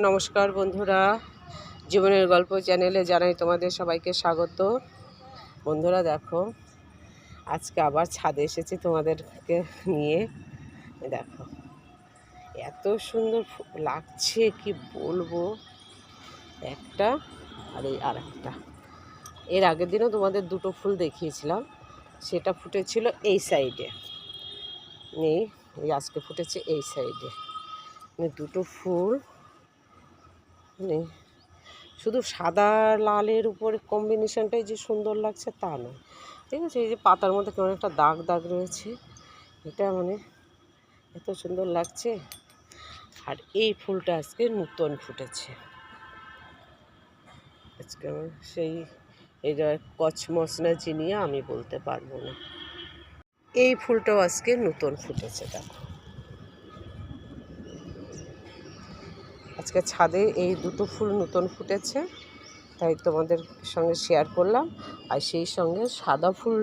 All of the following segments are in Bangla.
নমস্কার বন্ধুরা, জীবনের গল্প চ্যানেলে জানাই তোমাদের সবাইকে স্বাগত। বন্ধুরা দেখো, আজকে আবার ছাদে এসেছি তোমাদেরকে নিয়ে। দেখো, এত সুন্দর লাগছে, কি বলব? একটা আর এই আর একটা এর আগের দিনও তোমাদের দুটো ফুল দেখিয়েছিলাম, সেটা ফুটেছিল এই সাইডে। নেই আজকে ফুটেছে এই সাইডে। মানে দুটো ফুল মানে শুধু সাদা লালের উপরে কম্বিনেশনটাই যে সুন্দর লাগছে তা নয়। ঠিক আছে? এই যে পাতার মধ্যে কেমন একটা দাগ দাগ রয়েছে, এটা মানে এত সুন্দর লাগছে। আর এই ফুলটা আজকে নূতন ফুটেছে। আজকে আমার সেই এটা কচমচ না চিনিয়ে আমি বলতে পারব না। এই ফুলটাও আজকে নূতন ফুটেছে, দেখো। আজকে ছাদে এই দুটো ফুল নতুন ফুটেছে, তাই তোমাদের সঙ্গে শেয়ার করলাম। আর সেই সঙ্গে সাদা ফুল,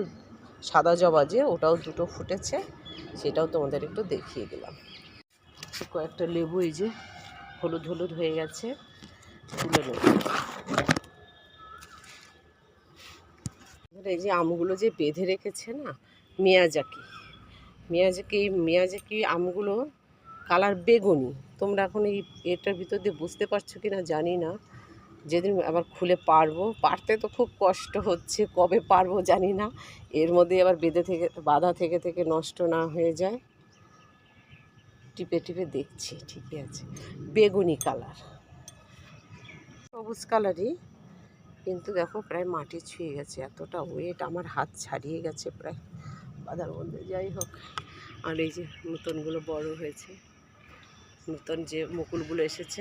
সাদা জবা যে, ওটাও দুটো ফুটেছে, সেটাও তোমাদের একটু দেখিয়ে দিলাম। কয়েকটা লেবু এই যে হলুদ হলুদ হয়ে গেছে, তুলে নেব। এই যে আমগুলো যে বেঁধে রেখেছে না, মিয়াজাকি মিয়াজাকি মিয়াজাকি আমগুলো কালার বেগুনি। তোমরা এখন এই এটার ভিতর দিয়ে বুঝতে পারছ কি না জানি না। যেদিন আবার খুলে পারব। পারতে তো খুব কষ্ট হচ্ছে, কবে পারব জানি না। এর মধ্যে আবার বেঁধে থেকে, বাধা থেকে থেকে নষ্ট না হয়ে যায়। টিপে টিপে দেখছি, ঠিকই আছে। বেগুনি কালার। সবুজ কালারই। কিন্তু দেখো প্রায় মাটি ছুঁয়ে গেছে, এতটা ওয়েট আমার হাত ছাড়িয়ে গেছে প্রায়। বাধার মধ্যে যাই হোক। আর এই যে নতুনগুলো বড় হয়েছে। নতুন যে মুকুলগুলো এসেছে।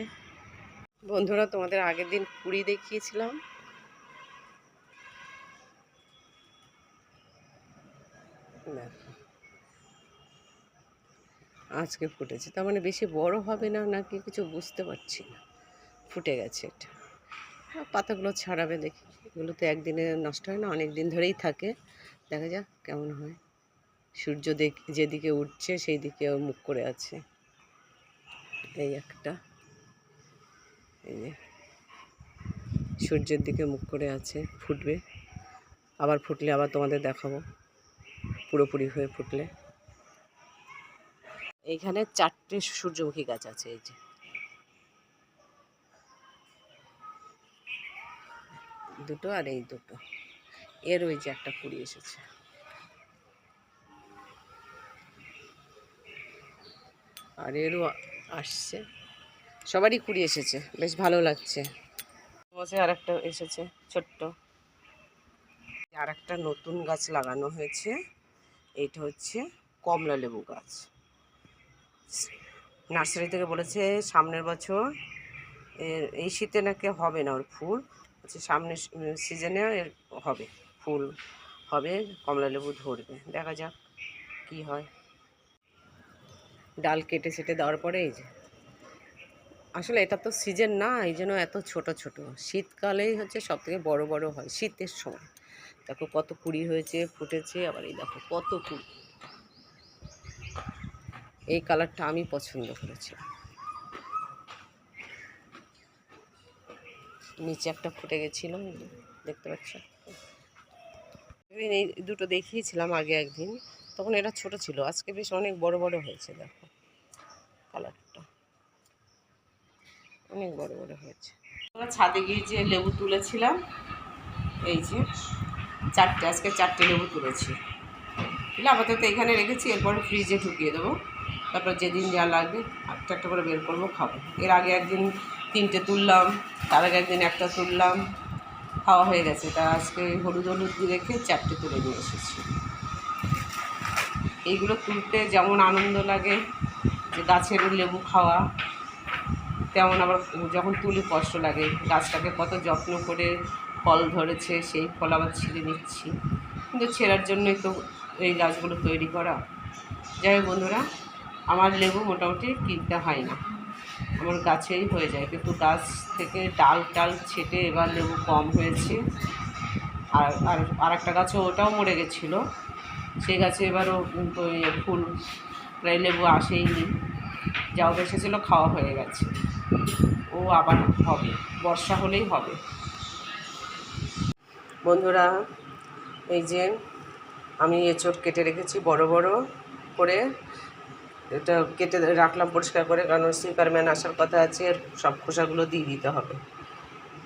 বন্ধুরা, তোমাদের আগের দিন কুড়ি দেখিয়েছিলাম। দেখো। আজকে ফুটেছে। তার মানে বেশি বড় হবে না নাকি কিছু বুঝতে পারছি না। ফুটে গেছে এটা। আর পাতাগুলো ছাড়াবে দেখি। এগুলো তো একদিনে নষ্ট হয় না, অনেক দিন ধরেই থাকে। দেখা যাক কেমন হয়। সূর্য দেখ যেদিকে উঠছে সেই দিকে মুখ করে আছে। এই একটা। এই যে, সূর্যের দিকে মুখ করে আছে, ফুটবে। আবার ফুটলে আবার তোমাদের দেখাবো। পুরোপুরি হয়ে ফুটলে। এইখানে চারটে সূর্যমুখী গাছ আছে, এই যে। দুটো আর এই দুটো। এর ওই যে একটা কুড়ি এসেছে। আর এরও আসছে। সবারই কুড়ি এসেছে বেশ ভালো লাগছে। বছর আর একটা এসেছে ছোট্ট। আর একটা নতুন গাছ লাগানো হয়েছে এইটা হচ্ছে কমলা লেবু গাছ। নার্সারি থেকে বলেছে সামনের বছর এর- এই শীতে নাকি হবে না ওর ফুল হচ্ছে সামনের সিজনে এর হবে ফুল হবে কমলা লেবু ধরবে। দেখা যাক কি হয়। ডাল কেটে সেটে দেওয়ার পরে এই যে। আসলে এটা তো সিজন না, এই জন্য এত ছোট ছোট। শীতকালেই হচ্ছে সব থেকে বড়ো বড়ো হয়, শীতের সময়। দেখো কত কুড়ি হয়েছে, ফুটেছে, আবার এই দেখো কত কুড়ি। এই কালারটা আমি পছন্দ করেছি নিচে একটা ফুটে গেছিল দেখতে পাচ্ছ? এই দুটো দেখিয়েছিলাম আগে একদিন, তখন এটা ছোট ছিল, আজকে বেশ অনেক বড় বড় হয়েছে, দেখো। কালারটা অনেক বড় বড় হয়েছে। আমরা ছাদে গিয়ে যে লেবু তুলেছিলাম এই যে চারটে আজকে চারটে লেবু তুলেছি। তুলে আপাতত এখানে রেখেছি এরপরে ফ্রিজে ঢুকিয়ে দেবো। তারপর যেদিন যা লাগবে একটা একটা করে বের করব খাব। এর আগে একদিন তিনটে তুললাম তার আগে একদিন একটা তুললাম খাওয়া হয়ে গেছে। তা আজকে হলুদ হলুদ দিয়ে রেখে চারটে তুলে নিয়ে এসেছি। এইগুলো তুলতে যেমন আনন্দ লাগে যে গাছের লেবু খাওয়া, তেমন আবার যখন তুলে কষ্ট লাগে, গাছটাকে কত যত্ন করে ফল ধরেছে, সেই ফল আবার ছিঁড়ে নিচ্ছি। কিন্তু ছেঁড়ার জন্যই তো এই গাছগুলো তৈরি করা। যাই হোক বন্ধুরা, আমার লেবু মোটামুটি কিনতে হয় না। আমার গাছেই হয়ে যায়। কিন্তু গাছ থেকে ডাল টাল ছেটে এবার লেবু কম হয়েছে। আর আর একটা গাছও ওটাও মরে গেছিল। সেই গাছে এবারও ফুল প্রায় লেবু আসেইনি যাও এসেছিল, খাওয়া হয়ে গেছে। ও আবার হবে, বর্ষা হলেই হবে। বন্ধুরা, এই যে আমি এঁচড় কেটে রেখেছি, বড় বড় করে। এটা কেটে রাখলাম পরিষ্কার করে, কারণ সুইপারম্যান আসার কথা আছে এর সব খোসাগুলো দিয়ে দিতে হবে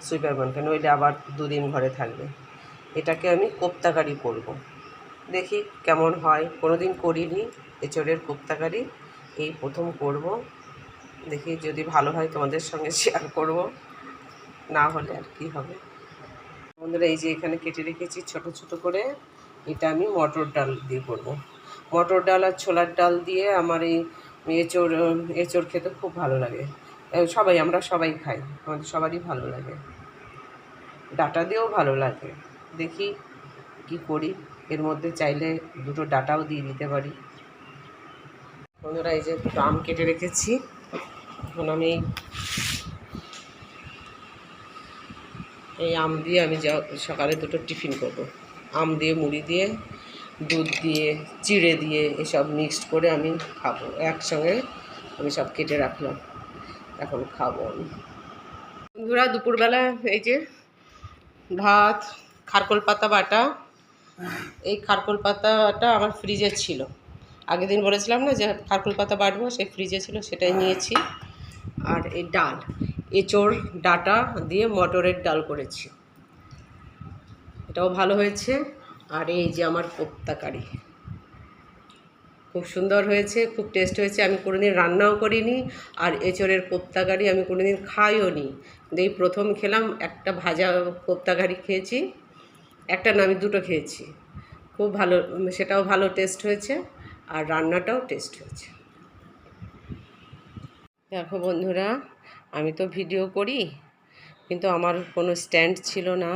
সুইপারম্যানকে, নইলে আবার দুদিন ঘরে থাকবে। এটাকে আমি কোপ্তাকারি করব। দেখি কেমন হয়। কোনো দিন করিনি, এঁচড়ের কোপ্তাকারি। এই প্রথম করব। দেখি যদি ভালো হয় তোমাদের সঙ্গে শেয়ার করব। না হলে আর কি হবে। বন্ধুরা, এই যে এখানে কেটে রেখেছি ছোট ছোট করে। এটা আমি মটর ডাল দিয়ে করব। মটর ডাল আর ছোলার ডাল দিয়ে আমার এই এঁচড় এঁচড় খেতে খুব ভালো লাগে। সবাই, আমরা সবাই খাই। আমাদের সবারই ভালো লাগে। ডাটা দিয়েও ভালো লাগে। দেখি কি করি। এর মধ্যে চাইলে দুটো ডাটাও দিয়ে দিতে পারি। বন্ধুরা, এই যে দুটো আম কেটে রেখেছি। এখন আমি এই আম দিয়ে আমি সকালে দুটো টিফিন করব। আম দিয়ে, মুড়ি দিয়ে, দুধ দিয়ে, চিড়ে দিয়ে এসব মিক্সড করে আমি খাব। একসঙ্গে আমি সব কেটে রাখলাম। এখন খাব আমি। বন্ধুরা, দুপুরবেলা এই যে ভাত, খারকোল পাতা বাটা এই খারকোল পাতাটা আমার ফ্রিজে ছিল। আগের দিন বলেছিলাম না যে খারকোল পাতা বাটবো, সেই ফ্রিজে ছিল, সেটাই নিয়েছি। আর এই ডাল, এঁচোড়, ডাটা দিয়ে মটরের ডাল করেছি। এটাও ভালো হয়েছে। আর এই যে আমার কোপ্তা কারি। খুব সুন্দর হয়েছে, খুব টেস্ট হয়েছে। আমি কোনোদিন রান্নাও করিনি, আর এঁচড়ের কোপ্তা কারি আমি কোনোদিন খাইও নি এই প্রথম খেলাম, একটা ভাজা কোপ্তা কারি খেয়েছি। একটা না, আমি দুটো খেয়েছি। খুব ভালো, সেটাও ভালো টেস্ট হয়েছে আর রান্নাটাও টেস্ট হয়েছে। দেখো বন্ধুরা, আমি তো ভিডিও করি, কিন্তু আমার কোনো স্ট্যান্ড ছিল না,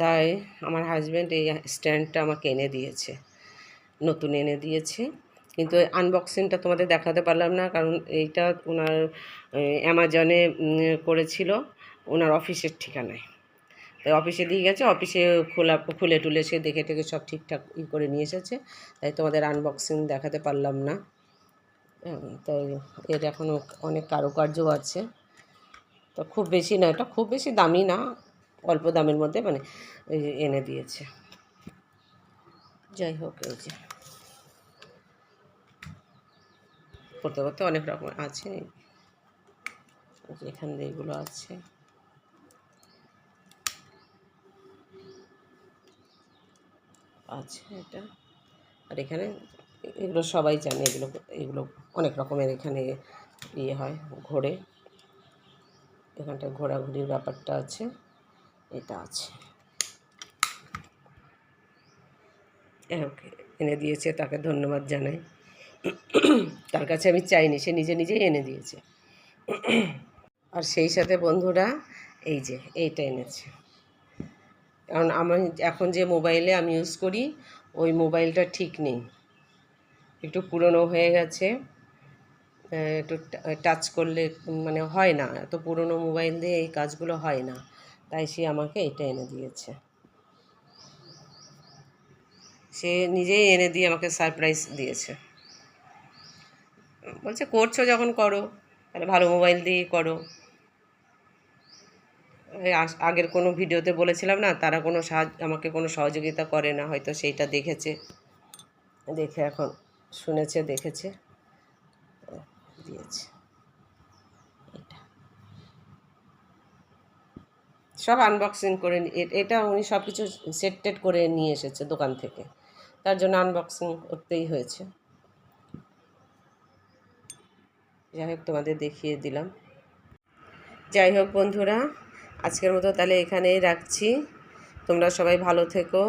তাই আমার হাজব্যান্ড এই স্ট্যান্ডটা আমাকে এনে দিয়েছে, নতুন এনে দিয়েছে। কিন্তু আনবক্সিংটা তোমাদের দেখাতে পারলাম না, কারণ এইটা ওনার অ্যামাজনে করেছিল, ওনার অফিসের ঠিকানায়। তাই অফিসে দিয়ে গেছে অফিসে খোলা, খুলে টুলে সে দেখে টেকে সব ঠিকঠাক ই করে নিয়ে এসেছে। তাই তোমাদের আনবক্সিং দেখাতে পারলাম না। তাই এর এখনও অনেক কারুকার্য আছে। তো খুব বেশি না, এটা খুব বেশি দামি না, অল্প দামের মধ্যে মানে এনে দিয়েছে। যাই হোক, এই যে। করতে করতে অনেক রকম আছে। এখান দিয়ে এগুলো আছে। আছে এটা। আর এখানে এগুলো সবাই জানে, এগুলো এগুলো অনেক রকমের এখানে ইয়ে হয় ঘোরে এখানটায় ঘোরাঘুরির ব্যাপারটা আছে, এটা আছে। ওকে এনে দিয়েছে, তাকে ধন্যবাদ জানাই। তার কাছে আমি চাইনি, সে নিজে নিজেই এনে দিয়েছে। আর সেই সাথে বন্ধুরা, এই যে, এইটা এনেছে। কারণ আমি এখন যে মোবাইলে আমি ইউজ করি, ওই মোবাইলটা ঠিক নেই। একটু পুরনো হয়ে গেছে। একটু টাচ করলে মানে হয় না। এত পুরনো মোবাইল দিয়ে এই কাজগুলো হয় না। তাই সে আমাকে এটা এনে দিয়েছে। সে নিজেই এনে দিয়ে আমাকে সারপ্রাইজ দিয়েছে। বলছে, করছ যখন করো, তাহলে ভালো মোবাইল দিয়েই করো। আগের কোনো ভিডিওতে বলেছিলাম না, তারা কোনো সাহায্য, আমাকে কোনো সহযোগিতা করে না, হয়তো সেইটা দেখেছে। দেখে এখন, শুনেছে, দেখেছে। দিয়েছে। এটা। সব আনবক্সিং করে এটা উনি সব কিছু সেট টেট করে নিয়ে এসেছে দোকান থেকে। তার জন্য আনবক্সিং করতেই হয়েছে। যাই হোক, তোমাদের দেখিয়ে দিলাম। যাই হোক, বন্ধুরা আজকের মতো তাহলে এখানেই রাখছি। তোমরা সবাই ভালো থেকো।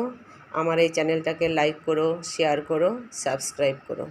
আমার এই চ্যানেলটাকে লাইক করো শেয়ার করো সাবস্ক্রাইব করো।